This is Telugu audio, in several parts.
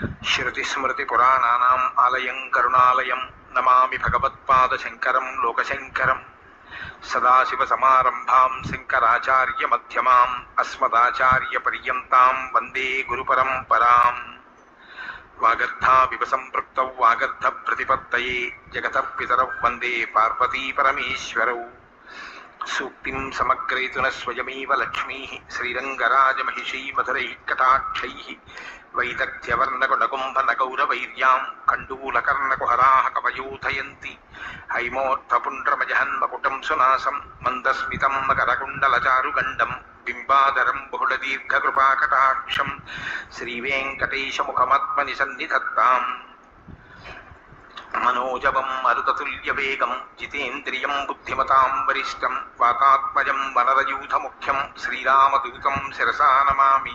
శృతిస్మృతిపురాణానాम् ఆలయం కరుణాలయం నమామి భగవత్పాదశంకరం లోకశంకరం సదాశివసమారంభాం శంకరాచార్యమ్యమాం అస్మదాచార్యపర్యంతం వందే గురుపరంపరాం వాగర్ధావివ సంపృక్త వాగర్ధ ప్రతిపత్తయే జగత పితరౌ వందే పార్వతీపరమేశ్వరౌ సూక్తిం సమగ్రయతున స్వయమేవ లక్ష్మీ శ్రీరంగరాజమహిషీ మధురైः కటాక్షైः. వైదగ్ధ్యవర్ణకునగుంభనగౌరవైర్యాం కండూలకర్ణకుహరాः కవయూధయంతి. హైమోర్థపుండ్రమజహన్మకుటం సునాసం మందస్మితం మకరకుండలచారుగండం బింబాదరం బహుళదీర్ఘకృపాకటాక్షం. శ్రీవేంకటేశముఖమాత్మని సన్నిధత్తాం మనోజవం మరుతతుల్యవేగం జితేంద్రియం బుద్ధిమతాం వరిష్టం వాతాత్మజం వనరయూథముఖ్యం శ్రీరామదూతం శిరసా నమామి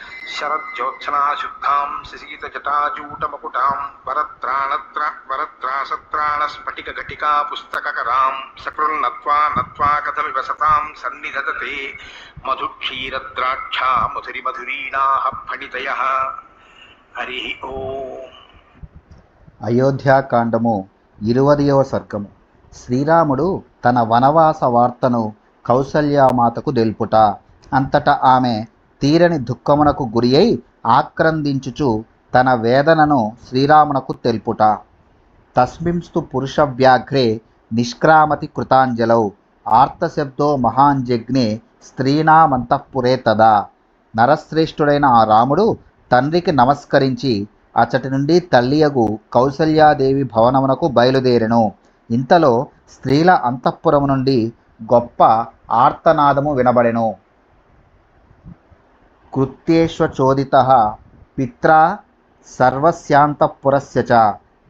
శరజ్యోత్సనాశుద్ధాం శశీతజటాజూటమకుటాం వరత్రాణత్ర వరత్రాసత్రాణస్ఫటికఘటికా పుస్తకకరాం సకృన్నత్వా నత్వా కథమివ సతాం సన్నిధతతే మధుక్షీరద్రాక్షా మధురి మధురీణాః ఫణితయः హరి ఓ అయోధ్యాకాండము ఇరువదయవ సర్గము. శ్రీరాముడు తన వనవాస వార్తను కౌసల్యామాతకు తెలుపుట. అంతటా ఆమె తీరని దుఃఖమునకు గురి అయి ఆక్రందించుచు తన వేదనను శ్రీరామునకు తెలుపుట. తస్మింస్తు పురుష వ్యాఘ్రే నిష్క్రామతి కృతాంజలౌ. ఆర్తశబ్దో మహాంజగ్నే స్త్రీనామంతఃపురే తదా. నరశ్రేష్ఠుడైన ఆ రాముడు తండ్రికి నమస్కరించి అచ్చటి నుండి తల్లియగు కౌసల్యాదేవి భవనమునకు బయలుదేరెను. ఇంతలో స్త్రీల అంతఃపురము నుండి గొప్ప ఆర్తనాదము వినబడెను. కృత్యేష్వచోదిత పిత్రా సర్వస్యాంతఃపురస్య చ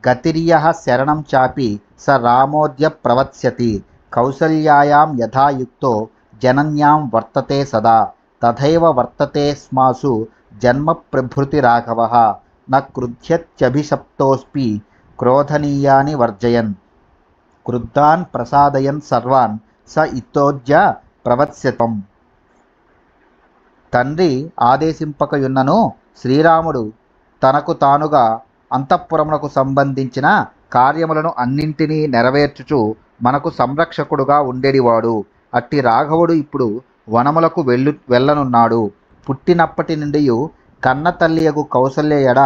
గతిర్య శరణం చాపి స రామోద్య ప్రవత్స్యతి కౌసల్యాయాం యథాయుక్తో జనన్యాం వర్తతే సదా తథైవ వర్తతే స్మాసు జన్మ ప్రభృతి రాఘవ న క్రుధ్యత్యభిషప్తోస్పి క్రోధనీయాని వర్జయన్ క్రుద్ధాన్ ప్రసాదయన్ సర్వాన్ స ఇతోజ్య ప్రవత్స్యతం తండ్రి ఆదేశింపకయున్నను శ్రీరాముడు తనకు తానుగా అంతఃపురమునకు సంబంధించిన కార్యములను అన్నింటినీ నెరవేర్చుచు మనకు సంరక్షకుడుగా ఉండేడివాడు. అట్టి రాఘవుడు ఇప్పుడు వనములకు వెళ్ళు వెళ్ళనున్నాడు. పుట్టినప్పటి నుండి కన్న తల్లియగు కౌసల్య ఎడ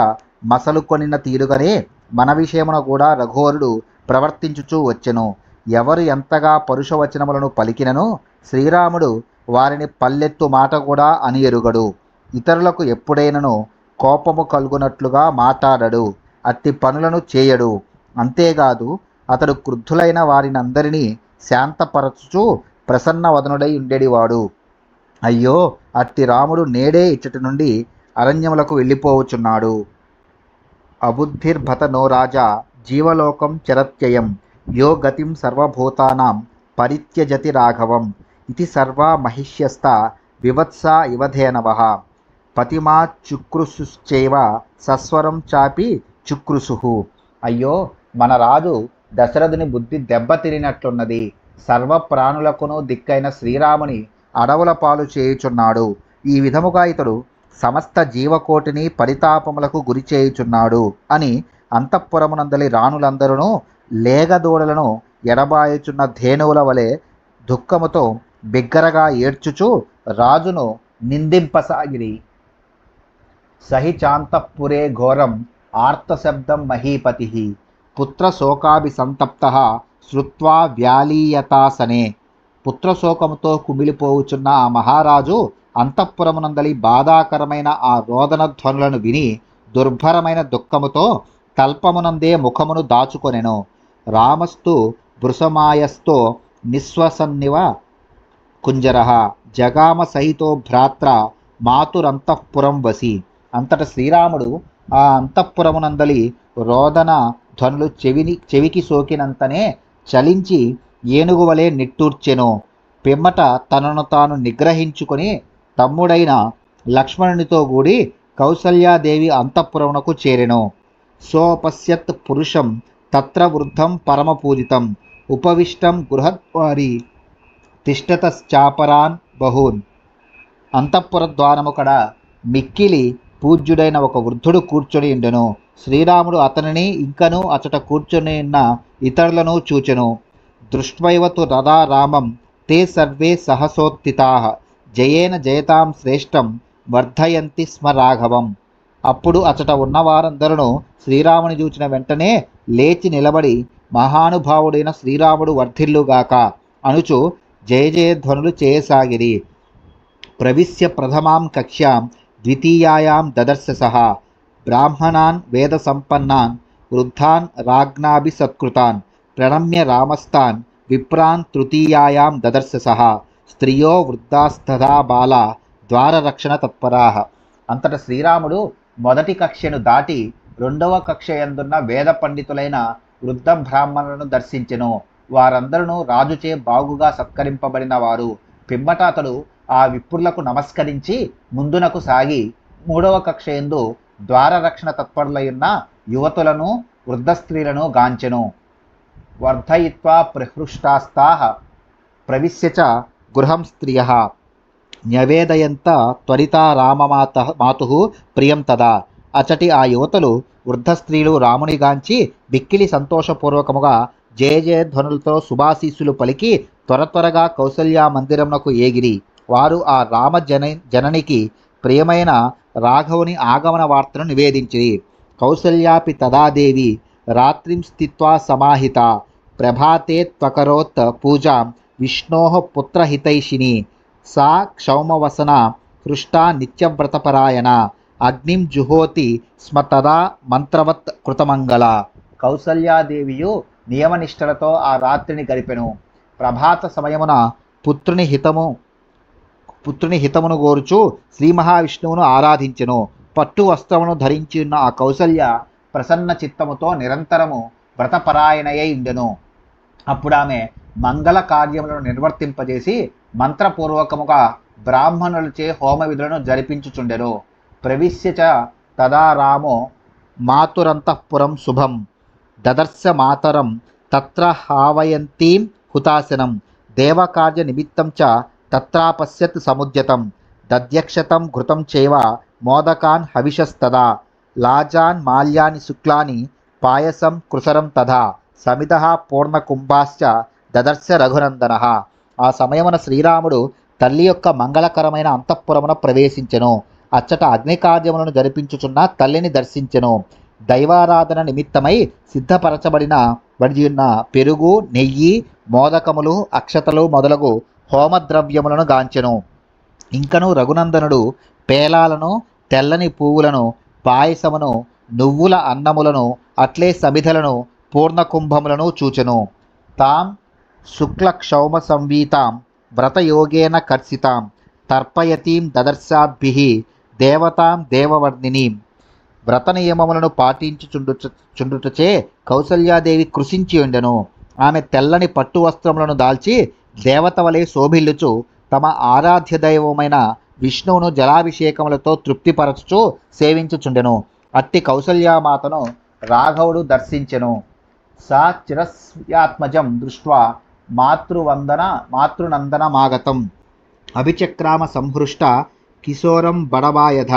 మసలు కొనిన తీరుగానే మన విషయమున కూడా రఘువరుడు ప్రవర్తించుచూ వచ్చెను. ఎవరు ఎంతగా పరుషవచనములను పలికినను శ్రీరాముడు వారిని పల్లెత్తు మాట కూడా అని ఎరుగడు. ఇతరులకు ఎప్పుడైనను కోపము కలుగునట్లుగా మాట్లాడడు. అట్టి పనులను చేయడు. అంతేకాదు అతడు క్రుద్ధులైన వారినందరినీ శాంతపరచుచూ ప్రసన్న వదనుడై ఉండేడివాడు. అయ్యో అట్టి రాముడు నేడే ఇచ్చటి నుండి అరణ్యములకు వెళ్ళిపోవచ్చున్నాడు. అబుద్ధిర్భత నో రాజా జీవలోకం చరత్యయం. యో గతిం సర్వభూతానాం పరిత్యజతి రాఘవం. ఇది సర్వా మహిష్యస్త వివత్స ఇవధేనవ పతిమా చుక్రుసుశ్చైవ సస్వరం చాపి చుక్రుసు అయ్యో మన రాజు దశరథుని బుద్ధి దెబ్బతిరినట్లున్నది సర్వ ప్రాణులకును దిక్కైన శ్రీరాముని అడవుల పాలు చేయుచున్నాడు. ఈ విధముగా ఇతడు సమస్త జీవకోటిని పరితాపములకు గురి చేయుచున్నాడు అని అంతఃపురమునందలి రాణులందరూ లేగదూడలను ఎడబాయుచున్న ధేనువుల వలె దుఃఖముతో బిగ్గరగా ఏడ్చుచు రాజును నిందింపసాగిరి. సహిచాంతఃపురే ఘోరం ఆర్తశబ్దం మహీపతి. పుత్రశోకాభిసంతప్త శ్రుత్వా వ్యాలీయతాసనే. పుత్రశోకముతో కుమిలిపోవుచున్న ఆ మహారాజు అంతఃపురమునందలి బాధాకరమైన ఆ రోదన ధ్వనులను విని దుర్భరమైన దుఃఖముతో తల్పమునందే ముఖమును దాచుకొనెను. రామస్తు భృసమాయస్తో నిశ్వసన్నివ కుంజర జగామ సహితో భ్రాత్ర మాతురంతఃపురం వసి. అంతట శ్రీరాముడు ఆ అంతఃపురమునందలి రోదన ధ్వనులు చెవిని చెవికి సోకినంతనే చలించి ఏనుగు వలె నిట్టూర్చెను. పిమ్మట తనను తాను నిగ్రహించుకొని తమ్ముడైన లక్ష్మణునితో కూడి కౌసల్యాదేవి అంతఃపురమునకు చేరెను. సోపశ్యత్ పురుషం తత్ర వృద్ధం పరమపూజితం. ఉపవిష్టం గృహద్వారి తిష్టతశ్చాపరాన్ బహూన్. అంతఃపుర ద్వారముకడ మిక్కిలి పూజ్యుడైన ఒక వృద్ధుడు కూర్చొని ఉండెను. శ్రీరాముడు అతనిని ఇంకను అచట కూర్చొని ఉన్న ఇతరులను చూచెను. దృష్ట్వైవతు రథా రామం తే సర్వే సహసోత్థితా. జయేన జయతాం శ్రేష్టం వర్ధయంతి స్మ రాఘవం. అప్పుడు అచట ఉన్న వారందరూ శ్రీరాముని చూచిన వెంటనే లేచి నిలబడి మహానుభావుడైన శ్రీరాముడు వర్ధిల్లుగాక. అనుచు జయ జయధ్వనులు చేయసాగిరి. ప్రవిశ్య ప్రథమాం కక్ష్యాం ద్వితీయాయాం దదర్శ సహ బ్రాహ్మణాన్ వేద సంపన్నాన్ వృద్ధాన్ రాజ్ఞాభిసత్కృతాన్ ప్రణమ్య రామస్తాన్ విప్రాన్ తృతీయాయాం దదర్శ సహ స్త్రియో వృద్ధాస్తథా బాల ద్వారరక్షణ తత్పరా. అంతట శ్రీరాముడు మొదటి కక్షను దాటి రెండవ కక్ష ఎందున్న వేద పండితులైన వృద్ధ బ్రాహ్మణులను దర్శించెను. వారందరూ రాజుచే బాగుగా సత్కరింపబడిన వారు. పిమ్మట అతడు ఆ విప్రులకు నమస్కరించి ముందునకు సాగి మూడవ కక్ష యందు ద్వారరక్షణ తత్పరులైన యువతులను వృద్ధ స్త్రీలను గాంచెను. వర్ధయిత్వా ప్రహృష్టాస్తా ప్రవిశ్య చ గృహం స్త్రియ. న్యవేదయంత త్వరిత రామమాత మాతు ప్రియం తదా. అచటి ఆ యువతలు వృద్ధ స్త్రీలు రాముని గాంచి బిక్కిలి సంతోషపూర్వకముగా జయ జయ ధ్వనులతో శుభాశీస్సులు పలికి త్వర త్వరగా కౌసల్య మందిరమునకు ఏగిరి. వారు ఆ రామ జన జననికి ప్రియమైన రాఘవుని ఆగమన వార్తను నివేదించిరి. కౌసల్యాపి తదాదేవి రాత్రిం స్థిత్వా సమాహిత ప్రభాతే త్వకరోత్ పూజ విష్ణో పుత్రహితైషిణి సా క్షౌమవసన హృష్టా నిత్యవ్రతపరాయణ అగ్నిం జుహోతి స్మ తదా మంత్రవత్ కృతమంగళ. కౌసల్యాదేవియు నియమనిష్టలతో ఆ రాత్రిని గడిపెను. ప్రభాత సమయమున పుత్రుని హితము పుత్రుని హితమును గోరుచు శ్రీ మహావిష్ణువును ఆరాధించెను. పట్టు వస్త్రమును ధరించి ఉన్న ఆ కౌసల్య ప్రసన్న చిత్తముతో నిరంతరము వ్రతపరాయణయై ఉండెను. అప్పుడు ఆమె మంగళ కార్యములను నిర్వర్తింపజేసి మంత్రపూర్వకముగా బ్రాహ్మణులచే హోమ విధులను జరిపించుచుండెను. ప్రవిశ్యచ తదా రామో మాతురంతఃపురం శుభం. దదర్శ మాతరం తత్ర హావయంతీం హుతాసనం దేవకార్య నిమిత్తం చ తత్రాపశ్యత్ సముద్యతం. దధ్యక్షతం ఘృతం చేవ మోదకాన్ హవిషస్తదా. లాజాన్ మాల్యాని శుక్లాని పాయసం కృసరం తథా. సమిత పూర్ణకుంభాశ్చ దదర్శ రఘునందన. ఆ సమయమున శ్రీరాముడు తల్లి యొక్క మంగళకరమైన అంతఃపురమున ప్రవేశించెను. అచ్చట అగ్నికార్యములను జరిపించుచున్న తల్లిని దర్శించెను. దైవారాధన నిమిత్తమై సిద్ధపరచబడిన వడియున్న పెరుగు నెయ్యి మోదకములు అక్షతలు మొదలగు హోమద్రవ్యములను గాంచెను. ఇంకను రఘునందనుడు పేలాలను తెల్లని పువ్వులను పాయసమును నువ్వుల అన్నములను అట్లే సమిధలను పూర్ణకుంభములను చూచెను. తాం శుక్ల క్షౌమ సంవీతాం వ్రతయోగేన కర్షితాం తర్పయతీం దదర్శాద్భిః దేవతాం దేవవర్ణినీం. వ్రత నియమములను పాటించుచుండు చుండుటచే కౌసల్యాదేవి కృషించి ఉండెను. ఆమె తెల్లని పట్టు వస్త్రములను దాల్చి దేవతవలే శోభిల్లుచు తమ ఆరాధ్య దైవమైన విష్ణువును జలాభిషేకములతో తృప్తిపరచుచు సేవించుచుండెను. అట్టి కౌసల్యామాతను రాఘవుడు దర్శించెను. సా చిరస్యాత్మజం దృష్ట్వా మాతృవందన మాతృనందనమాగతం. అభిచక్రామ సంహృష్ట కిశోరం బడబాయధ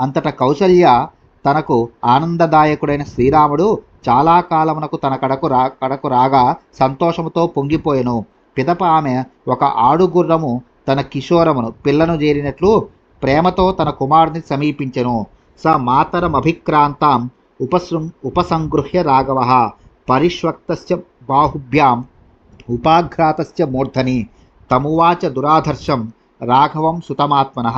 అంతట కౌసల్య తనకు ఆనందదాయకుడైన శ్రీరాముడు చాలా కాలమునకు తన కడకు రా కడకు రాగా సంతోషముతో పొంగిపోయెను. పిదప ఆమె ఒక ఆడుగుర్రము తన కిషోరమును పిల్లను చేరినట్లు ప్రేమతో తన కుమారుని సమీపించెను. స మాతరమభిక్రాంతాం ఉపసృ ఉపసంగృహ్య రాఘవ పరిష్వక్తస్య బాహుభ్యాం ఉపాఘ్రాతస్య మూర్ధని తమువాచ దురాధర్షం రాఘవం సుతమాత్మన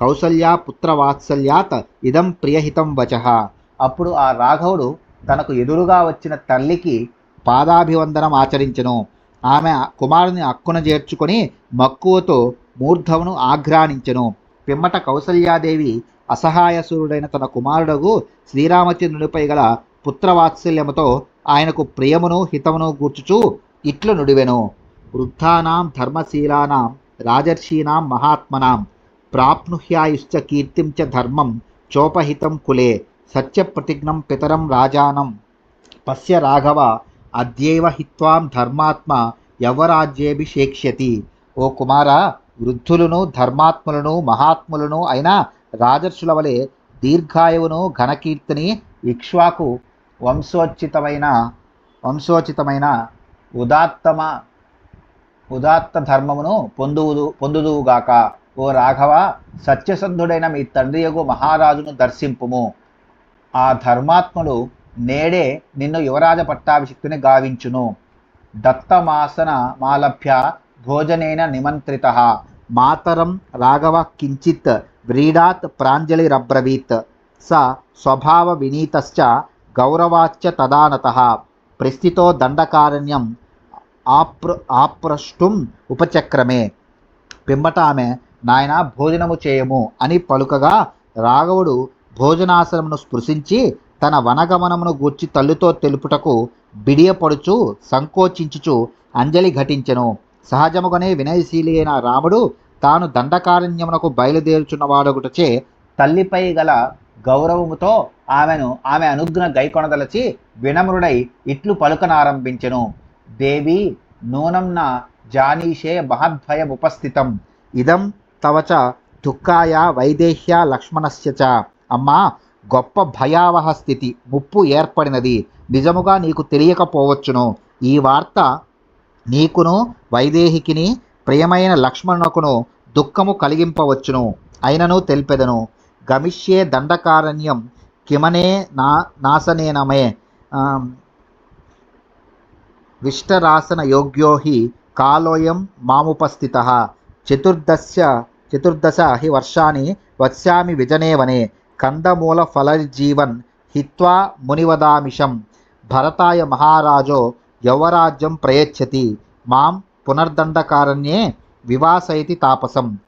కౌసల్యా పుత్రవాత్సల్యాత్ ఇదం ప్రియహితం వచః. అప్పుడు ఆ రాఘవుడు తనకు ఎదురుగా వచ్చిన తల్లికి పాదాభివందనం ఆచరించెను. ఆమె కుమారుని అక్కున చేర్చుకొని మక్కువతో మూర్ధవును ఆఘ్రానించెను పిమ్మట కౌసల్యాదేవి అసహాయసురుడైన తన కుమారుడగు శ్రీరామచంద్రునిపై గల పుత్రవాత్సల్యముతో ఆయనకు ప్రియమును హితమును గూర్చుచు ఇట్లు నుడివెను. వృద్ధానాం ధర్మశీలానాం రాజర్షీనాం మహాత్మనాం. ప్రాప్నుహ్యాయుశ్చ కీర్తిం చ ధర్మం చోపహితం కులే సత్యప్రతిజ్ఞం పితరం రాజానం. పశ్య రాఘవ అద్యైవ హిత్వాం ధర్మాత్మ యవరాజ్యేభిషేక్ష్యతి. ఓ కుమార వృద్ధులను ధర్మాత్ములను మహాత్ములను అయిన రాజర్షుల వలె దీర్ఘాయువును ఘనకీర్తిని ఇక్ష్వాకు వంశోచితమైన వంశోచితమైన ఉదాత్తమ ఉదాత్త ధర్మమును పొందువుదు పొందుదువుగాక. ఓ రాఘవ సత్యసంధుడైన మీ తండ్రియగు మహారాజును దర్శింపుము. ఆ ధర్మాత్ముడు నేడే నిన్ను యువరాజ పట్టాభిషిక్తుని గావించును. దత్తమాసన మాలభ్య భోజనేన నిమంత్రిత. మాతరం రాఘవ కించిత్ వ్రీడాత్ ప్రాంజలిరబ్రవీత్ స స్వభావ వినీతశ్చ గౌరవాచ్చ తదానత. ప్రస్థితో దండకారణ్యం ఆప్ర ఆప్రష్టుం ఉపచక్రమే. పిమ్మట ఆమె నాయన భోజనము చేయము అని పలుకగా రాఘవుడు భోజనాశ్రమును స్పృశించి తన వనగమనమును గూర్చి తల్లితో తెలుపుటకు బిడియపడుచు సంకోచించుచు అంజలి ఘటించెను. సహజముగానే వినయశీలి అయిన రాముడు తాను దండకారణ్యమునకు బయలుదేరుచున్నవాడొకటచే తల్లిపై గల గౌరవముతో ఆమెను ఆమె అనుగ్న గైకొనదలచి వినమ్రుడై ఇట్లు పలుకనారంభించెను. దేవి నూనం నా జానీషే మహద్భయముపస్థితం. ఇదం తవ దుఃఖాయ వైదేహ్య లక్ష్మణస్య చ. అమ్మా గొప్ప భయావహ స్థితి ముప్పు ఏర్పడినది. నిజముగా నీకు తెలియకపోవచ్చును. ఈ వార్త నీకును వైదేహికిని ప్రియమైన లక్ష్మణునకును దుఃఖము కలిగింపవచ్చును. అయినను తెలిపెదను. గమిష్యే దండకారణ్యం కిమనే నా నాశనేనమే. విష్టరాసన యోగ్యో హి కాలోయం మాముపస్థిత. చతుర్దశ చతుర్దశ హి వర్షాన్ని వత్స్యామి విజనేవనే కందమూల ఫలజీవన్ హిత్వా మునివదామిషం భరతాయ మహారాజో యౌవరాజ్యం ప్రయచ్చతి మాం పునర్దండకారణ్యే వివాసైతి తాపసం.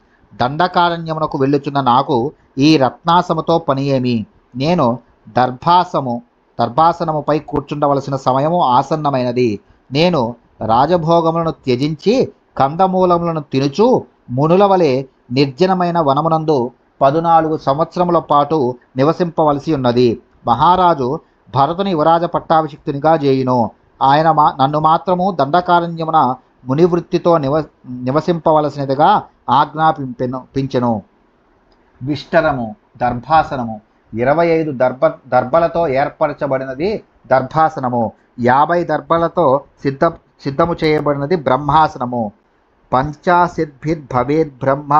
దండకారణ్యమునకు వెళ్ళుచున్న నాకు ఈ రత్నాసముతో పని ఏమి నేను దర్భాసము దర్భాసనముపై కూర్చుండవలసిన సమయము ఆసన్నమైనది. నేను రాజభోగములను త్యజించి కందమూలములను తినుచు మునుల వలె నిర్జనమైన వనమునందు పదునాలుగు సంవత్సరముల పాటు నివసింపవలసి ఉన్నది. మహారాజు భరతుని యువరాజ పట్టాభిషిక్తునిగా చేయును. ఆయన మా నన్ను మాత్రము దండకారణ్యమున మునివృత్తితో నివ నివసింపవలసినదిగా ఆజ్ఞాపింపెను పించెను. విష్టరము దర్భాసనము ఇరవై ఐదు దర్భ దర్భలతో ఏర్పరచబడినది దర్భాసనము. యాభై దర్భలతో సిద్ధ సిద్ధము చేయబడినది బ్రహ్మాసనము. పంచాశద్భిర్భవేద్ బ్రహ్మ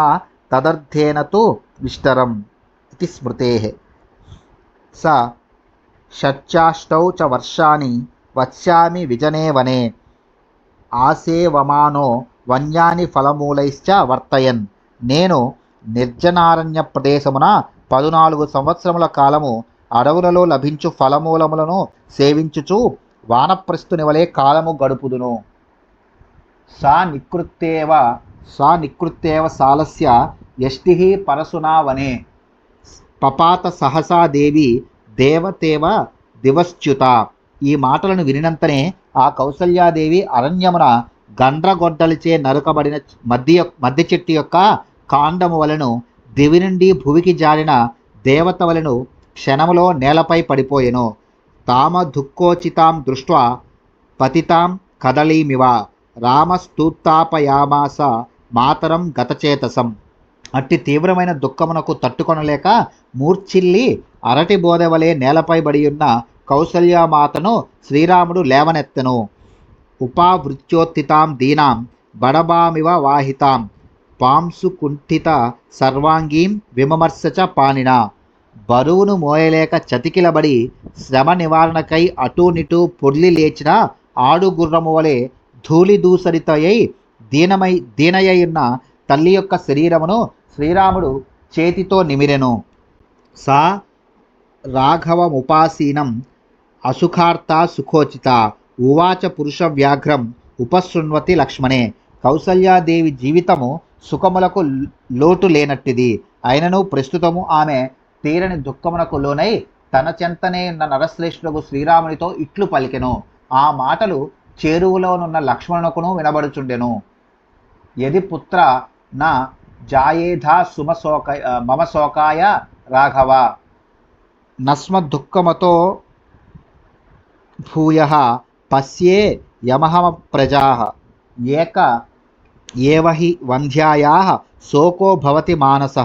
తదర్థేన తు విష్టరం ఇది స్మృతే. స షట్చాష్టౌ చ వర్షాన్ని వత్స్యామి విజనే వనే ఆసేవమానో వన్యాని ఫలమూలైశ్చ వర్తయన్. నేను నిర్జనారణ్య ప్రదేశమున పదునాలుగు సంవత్సరముల కాలము అడవులలో లభించు ఫలమూలములను సేవించుచు వానప్రస్తుని వలె కాలము గడుపుదును. సా నికృత్తేవ సా నికృత్తేవ సాలస్య యష్టి పరశునావనే. పపాత సహసా దేవి దేవతేవ దివశ్చ్యుత. ఈ మాటలను వినినంతనే ఆ కౌసల్యాదేవి అరణ్యమున గండ్రగొడ్డలిచే నరుకబడిన మధ్య మధ్య చెట్టు యొక్క కాండము వలను దివి నుండి భువికి జారిన దేవత వలను క్షణములో నేలపై పడిపోయెను. తామ దుఃఖోచితాం దృష్ట్వా పతితాం కదలీమివ. రామస్తూత్తాపయామాస మాతరం గతచేతసం. అట్టి తీవ్రమైన దుఃఖమునకు తట్టుకొనలేక మూర్ఛిల్లి అరటి బోధవలే నేలపై బడి ఉన్న కౌసల్యామాతను శ్రీరాముడు లేవనెత్తెను. ఉపావృత్యోత్తితాం దీనాం బడబామివ వాహితాం పాంసు కుంఠిత సర్వాంగీం విమమర్శచ పానిన బరువును మోయలేక చతికిలబడి శ్రమ నివారణకై అటూనిటూ పొర్లి లేచిన ఆడుగుర్రము వలె ధూళి దూసరితయై దీనమై దీనయ్యున్న తల్లి యొక్క శరీరమును శ్రీరాముడు చేతితో నిమిరెను. సా రాఘవముపాసీనం అసుఖార్త సుఖోచిత ఉవాచ పురుష వ్యాఘ్రం ఉపశృణ్వతి లక్ష్మణే. కౌసల్యాదేవి జీవితము సుఖములకు లోటు లేనట్టిది. అయినను ప్రస్తుతము ఆమె తీరని దుఃఖమునకు లోనై తన చెంతనే ఉన్న నరశ్రేష్ఠులకు శ్రీరామునితో ఇట్లు పలికెను. ఆ మాటలు చేరువలోనున్న లక్ష్మణుకును వినబడుచుండెను. యది పుత్ర నా జాయేధా సుమశోక మమ శోకాయ రాఘవ. నస్మ దుఃఖమతో భూయ పశ్యే యమహమ ప్రజా. ఏక ఏవహి వంధ్యాయా శోకో భవతి మానస.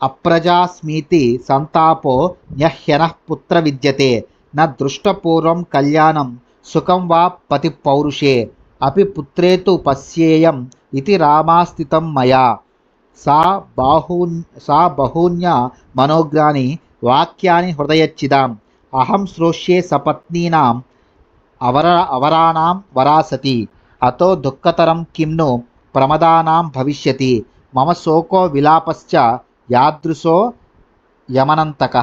అప్రజాస్మీతి సంతాపో న్యహ్యన పుత్ర విద్యతే. న దృష్టపూర్వం కళ్యాణం సుఖం వా పతి పౌరుషే అపి పుత్రే తు పశ్యేయం ఇది రామాస్థితం మయా. సా బాహూన్ సా బహూన్య మనోగ్రాని వాక్యాన్ని హృదయచ్చిదాం. అహం శ్రోష్యే సపత్నీనాం అవర అవరాణాం వరాసతి. అతో దుఃఖతరం కిమ్ను ప్రమదానాం భవిష్యతి. మమ శోకో విలాపశ్చ యాదృశో యమనంతక.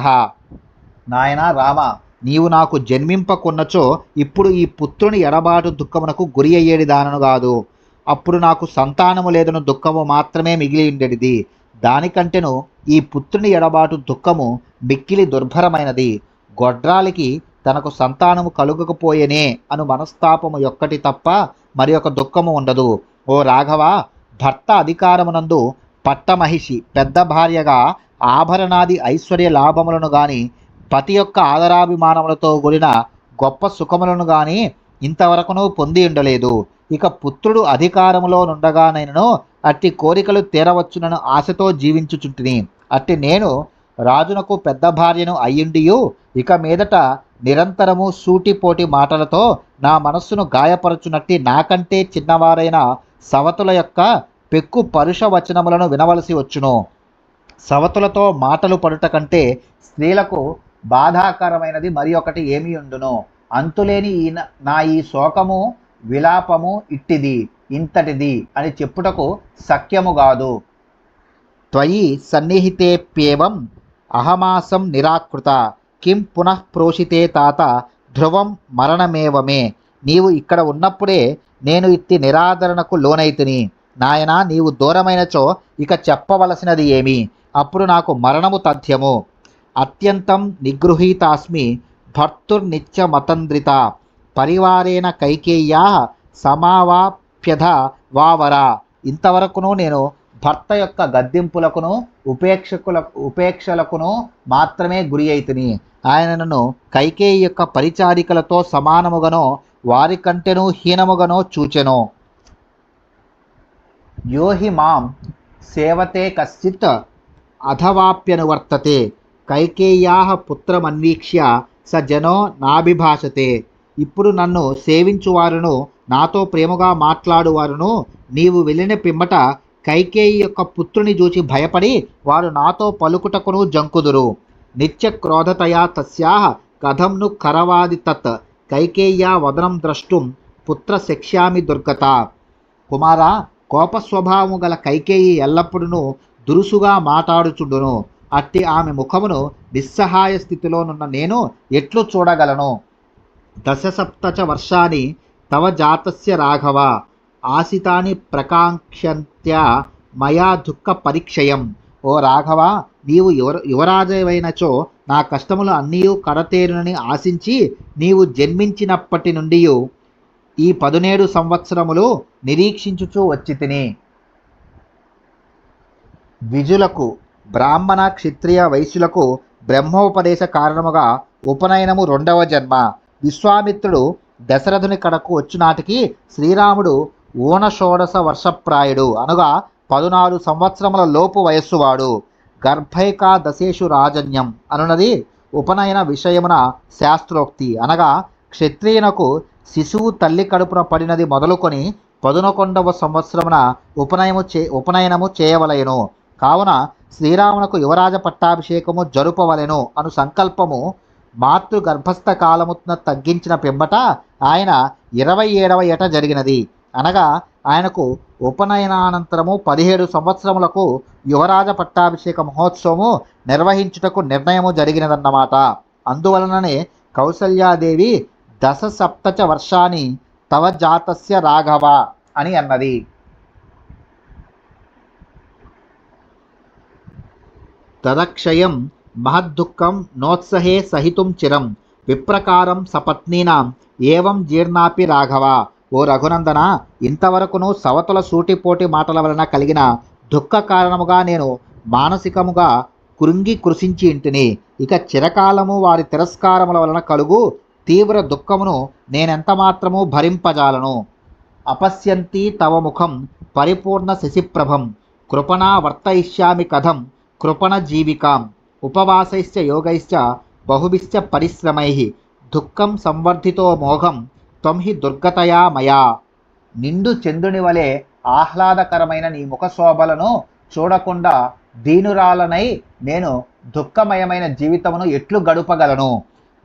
నాయన రామ. నీవు నాకు జన్మింపకున్నచో ఇప్పుడు ఈ పుత్రుని ఎడబాటు దుఃఖమునకు గురి అయ్యేది దానను కాదు. అప్పుడు నాకు సంతానము లేదను దుఃఖము మాత్రమే మిగిలి ఉండేది. దానికంటేను ఈ పుత్రుని ఎడబాటు దుఃఖము మిక్కిలి దుర్భరమైనది. గొడ్రాలికి తనకు సంతానము కలుగకపోయేనే అను మనస్తాపము యొక్కటి తప్ప మరి ఒక దుఃఖము ఉండదు. ఓ రాఘవ భర్త అధికారమునందు పట్టమహిషి పెద్ద భార్యగా ఆభరణాది ఐశ్వర్య లాభములను గాని పతి యొక్క ఆదరాభిమానములతో కూడిన గొప్ప సుఖములను గాని ఇంతవరకును పొంది ఉండలేదు. ఇక పుత్రుడు అధికారములో నుండగానైనను అట్టి కోరికలు తీరవచ్చునను ఆశతో జీవించుచుంటిని. అట్టి నేను రాజునకు పెద్ద భార్యను అయ్యుండియు ఇక మీదట నిరంతరము సూటిపోటి మాటలతో నా మనస్సును గాయపరచునట్టి నాకంటే చిన్నవారైన సవతుల యొక్క పెక్కు పరుష వచనములను వినవలసి వచ్చును. సవతులతో మాటలు పడుట కంటే స్త్రీలకు బాధాకరమైనది మరి ఒకటి ఏమి ఉండును? అంతులేని ఈ నా ఈ శోకము విలాపము ఇట్టిది ఇంతటిది అని చెప్పుటకు సఖ్యము కాదు త్వయి సన్నిహితేప్యేవం అహమాసం నిరాకృత కిం పునః ప్రోషితే తాత ధ్రువం మరణమేవమే? నీవు ఇక్కడ ఉన్నప్పుడే నేను ఇట్టి నిరాదరణకు లోనైతిని. నాయనా నీవు దూరమైనచో ఇక చెప్పవలసినది ఏమి? అప్పుడు నాకు మరణము తథ్యము. అత్యంతం నిగృహీతాస్మి భర్తుర్నిత్యమతంద్రిత పరివారేణ కైకేయ్యా సమావాప్యధ వావరా. ఇంతవరకును నేను భర్త యొక్క గద్దింపులకును ఉపేక్షకుల ఉపేక్షలకును మాత్రమే గురి అయితిని. ఆయనను కైకేయి యొక్క పరిచారికలతో సమానముగానో వారి కంటెను హీనముగానో చూచెను. యోహి మాం సేవతే కశ్చిత్ అథవాప్యనువర్తతే కైకేయ్యా పుత్రమన్వీక్ష్య స జనో నాభిభాషతే. ఇప్పుడు నన్ను సేవించువారును నాతో ప్రేమగా మాట్లాడువారును నీవు వెళ్ళిన పిమ్మట కైకేయి యొక్క పుత్రుని చూచి భయపడి వారు నాతో పలుకుటకును జంకుదురు. నిత్య క్రోధతయా తస్యాహ కథంను కరవాది తత్. కైకేయ్యా వదనం ద్రష్టుం పుత్ర శక్ష్యామి దుర్గత. కుమారా కోపస్వభావము గల కైకేయి ఎల్లప్పుడూ దురుసుగా మాట్లాడుచుండును. అట్టి ఆమె ముఖమును నిస్సహాయ స్థితిలోనున్న నేను ఎట్లు చూడగలను? దశసప్తచ వర్షాన్ని తవ జాతస్య రాఘవ ఆసితాని ప్రకాంక్షంత్యా మయా దుఃఖ పరీక్షయం. ఓ రాఘవ నీవు యువ యువరాజవైనచో నా కష్టములు అన్నీ కడతేరునని ఆశించి నీవు జన్మించినప్పటి నుండి ఈ పదునేడు సంవత్సరములు నిరీక్షించుచూ వచ్చి తిని. విజులకు బ్రాహ్మణ క్షత్రియ వైశ్యులకు బ్రహ్మోపదేశ కారణముగా ఉపనయనము రెండవ జన్మ. విశ్వామిత్రుడు దశరథుని కడకు వచ్చినాటికి శ్రీరాముడు ఊనషోడశ వర్షప్రాయుడు. అనగా పదునాలుగు సంవత్సరముల లోపు వయస్సువాడు. గర్భైకా దశేషు రాజన్యం అనున్నది ఉపనయన విషయమున శాస్త్రోక్తి. అనగా క్షత్రియునకు శిశువు తల్లి కడుపున పడినది మొదలుకొని పదునకొండవ సంవత్సరమున ఉపనయము చే ఉపనయనము చేయవలెను. కావున శ్రీరామునకు యువరాజ పట్టాభిషేకము జరుపవలెను అను సంకల్పము మాతృ గర్భస్థ కాలమున తగ్గించిన పెంబట ఆయన ఇరవై ఏడవ ఏట జరిగినది. అనగా ఆయనకు ఉపనయనానంతరము పదిహేడు సంవత్సరములకు యువరాజ పట్టాభిషేక మహోత్సవము నిర్వహించుటకు నిర్ణయము జరిగినదన్నమాట. అందువలననే కౌసల్యాదేవి దశ సప్తచ వర్షాన్ని తవ జాతస్య రాఘవ అని అన్నది. తదక్షయం మహద్దుఃఖం నోత్సహే సహితుం చిరం విప్రకారం సపత్నీనాం ఏవం జీర్ణాపి రాఘవ. ఓ రఘునందన ఇంతవరకును సవతుల సూటిపోటి మాటల వలన కలిగిన దుఃఖ కారణముగా నేను మానసికముగా కృంగి కృషించి ఇంటిని. ఇక చిరకాలము వారి తిరస్కారముల వలన కలుగు తీవ్ర దుఃఖమును నేనెంత మాత్రము భరింపజాలను. అపశ్యంతి తవ ముఖం పరిపూర్ణ శశిప్రభం కృపణా వర్తయిష్యామి కథం కృపణ జీవికాం ఉపవాసైశ్చ యోగైశ్చ బహుభిశ్చ పరిశ్రమై దుఃఖం సంవర్ధితో మోహం త్వం హి దుర్గతయా మయా నిండు చంద్రుని వలె ఆహ్లాదకరమైన నీ ముఖశోభలను చూడకుండా దీనురాలనై నేను దుఃఖమయమైన జీవితమును ఎట్లు గడుపగలను?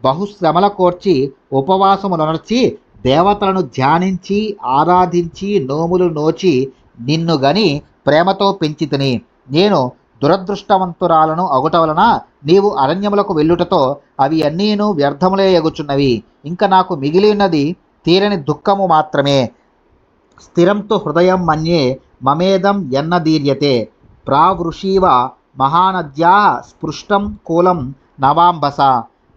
బహుశ్రమల కోర్చి ఉపవాసములనర్చి దేవతలను ధ్యానించి ఆరాధించి నోములు నోచి నిన్ను గని ప్రేమతో పెంచితిని. నేను దురదృష్టవంతురాలను అగుట వలన నీవు అరణ్యములకు వెళ్ళుటతో అవి అన్నీను వ్యర్థములే ఎగుచున్నవి. ఇంకా నాకు మిగిలినది తీరని దుఃఖము మాత్రమే. స్థిరంతో హృదయం మన్యే మమేదం ఎన్నదీర్యతే. ప్రావృషీవ మహానద్యా స్పృష్టం కూలం నవాంబస.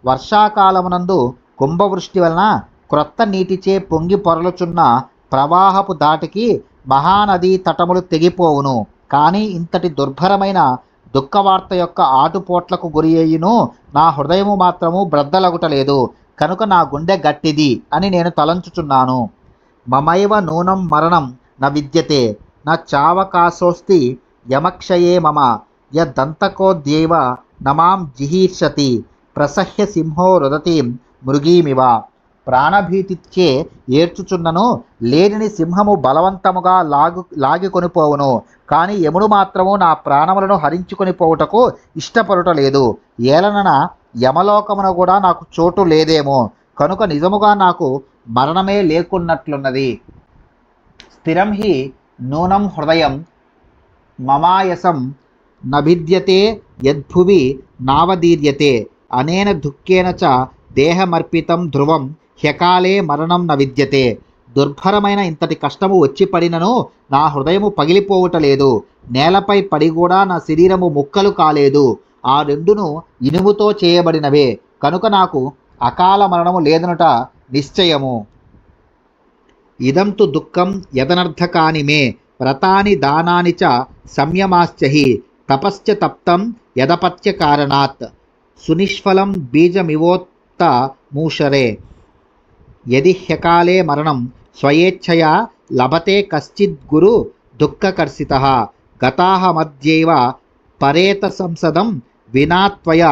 వర్షాకాలమునందు కుంభవృష్టి వలన క్రొత్త నీటిచే పొంగి పొరలుచున్న ప్రవాహపు దాటికి మహానదీ తటములు తెగిపోవును. కానీ ఇంతటి దుర్భరమైన దుఃఖవార్త యొక్క ఆటుపోట్లకు గురి అయ్యును నా హృదయము మాత్రము బ్రద్దలగుటలేదు కనుక నా గుండె గట్టిది అని నేను తలంచుచున్నాను. మమైవ నూనం మరణం న విద్యతే నా చావకాశోస్తి యమక్షయే మమ యదంతకోద్యేవ నమాం జిహీర్షతి ప్రసహ్య సింహో రుదతీం మృగీమివ. ప్రాణభీతిచ్చే ఏడ్చుచున్నను లేనిని సింహము బలవంతముగా లాగు లాగికొనిపోవును. కానీ యముడు మాత్రము నా ప్రాణములను హరించుకొని పోవుటకు ఇష్టపడుటలేదు. ఏలనన యమలోకమున కూడా నాకు చోటు లేదేమో. కనుక నిజముగా నాకు మరణమే లేకున్నట్లున్నది. స్థిరం హి నూనం హృదయం మమాయసం నభిద్యతే యద్భువి నావదీర్యతే అనేన దుఃఖేన చ దేహమర్పితం ధ్రువం హ్యకాలే మరణం న విద్యతే. దుర్భరమైన ఇంతటి కష్టము వచ్చి పడినను నా హృదయము పగిలిపోవటలేదు నేలపై పడి కూడా నా శరీరము ముక్కలు కాలేదు. ఆ రెండును ఇనుముతో చేయబడినవే. కనుక నాకు అకాల మరణము లేదనుట నిశ్చయము. ఇదం తు దుఃఖం యదనర్థకాని మే వ్రతాని దానాని చ సంయమాశ్చహి. తపశ్చ తప్తం యదపత్య కారణాత్. సునిష్ఫలం బీజమివోత్త మూషరే. యది హ్యకాలే మరణం స్వయేచ్ఛయా లభతే కశ్చిద్ గురు దుఃఖకర్షిత గతాహ గతాహమద్యైవ పరేత సంసదం వినాత్వయ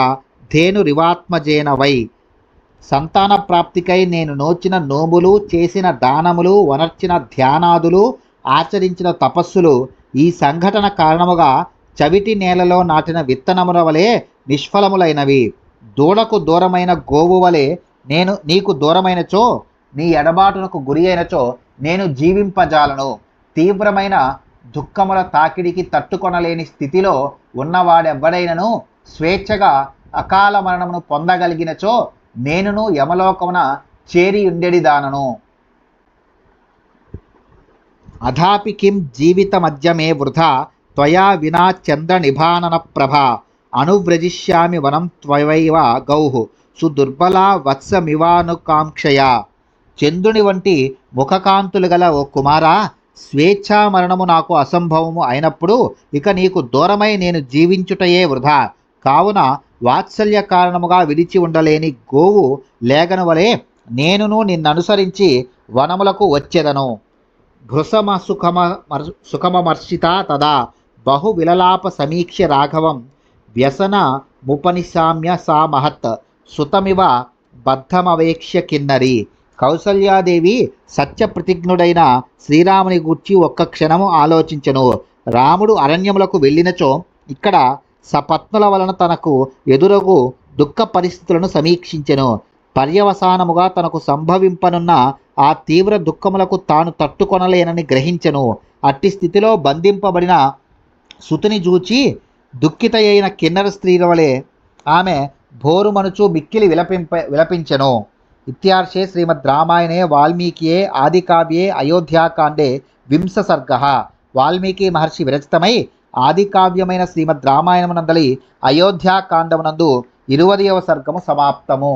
ధేనురివాత్మజేన వై. సంతాన ప్రాప్తికై నేను నోచిన నోములు చేసిన దానములు వనర్చిన ధ్యానాదులు ఆచరించిన తపస్సులు ఈ సంఘటన కారణముగా చవిటి నేలలో నాటిన విత్తనముల వలె నిష్ఫలములైనవి. దూడకు దూరమైన గోవు వలె నేను నీకు దూరమైనచో నీ ఎడబాటునకు గురి అయినచో నేను జీవింపజాలను. తీవ్రమైన దుఃఖముల తాకిడికి తట్టుకొనలేని స్థితిలో ఉన్నవాడెవ్వడైనను స్వేచ్ఛగా అకాల మరణమును పొందగలిగినచో నేనును యమలోకమున చేరి ఉండెడిదానను అథాపి కిం జీవితమద్యమే వృధా త్వయా వినా చంద్ర నిభానన ప్రభ అనువ్రజిష్యామి వనం త్వయవ గౌహు సుదుర్బలా వత్సమివానుకాంక్షయా. చంద్రుని వంటి ముఖకాంతులు గల ఓ కుమారా స్వేచ్ఛా మరణము నాకు అసంభవము అయినప్పుడు ఇక నీకు దూరమై నేను జీవించుటయే వృధా. కావున వాత్సల్య కారణముగా విడిచి ఉండలేని గోవు లేగను వలె నేనును నిన్ననుసరించి వనములకు వచ్చెదను. భృసమ సుఖమ సుఖమమర్షిత తదా. బహు విలలాప సమీక్ష రాఘవం. వ్యసన ముపనిశామ్య సా మహత్. సుతమివ బద్ధమవేక్ష్య కిన్నరి. కౌసల్యాదేవి సత్యప్రతిజ్ఞుడైన శ్రీరాముని గూర్చి ఒక్క క్షణము ఆలోచించెను. రాముడు అరణ్యములకు వెళ్ళినచో ఇక్కడ సపత్నుల వలన తనకు ఎదురగు దుఃఖ పరిస్థితులను సమీక్షించెను. పర్యవసానముగా తనకు సంభవింపనున్న ఆ తీవ్ర దుఃఖములకు తాను తట్టుకొనలేనని గ్రహించెను. అట్టి స్థితిలో బంధింపబడిన సుతుని చూచి దుఃఖిత అయిన కిన్నర స్త్రీల వలె ఆమె భోరుమనుచు మిక్కిలి విలపింప విలపించెను. ఇత్యార్షే శ్రీమద్ రామాయణే వాల్మీకియే ఆదికావ్యే అయోధ్యాకాండే వింశ సర్గ వాల్మీకి మహర్షి విరచితమై ఆదికావ్యమైన శ్రీమద్ రామాయణమునందలి అయోధ్యాకాండమునందు ఇరువదవ సర్గము సమాప్తము.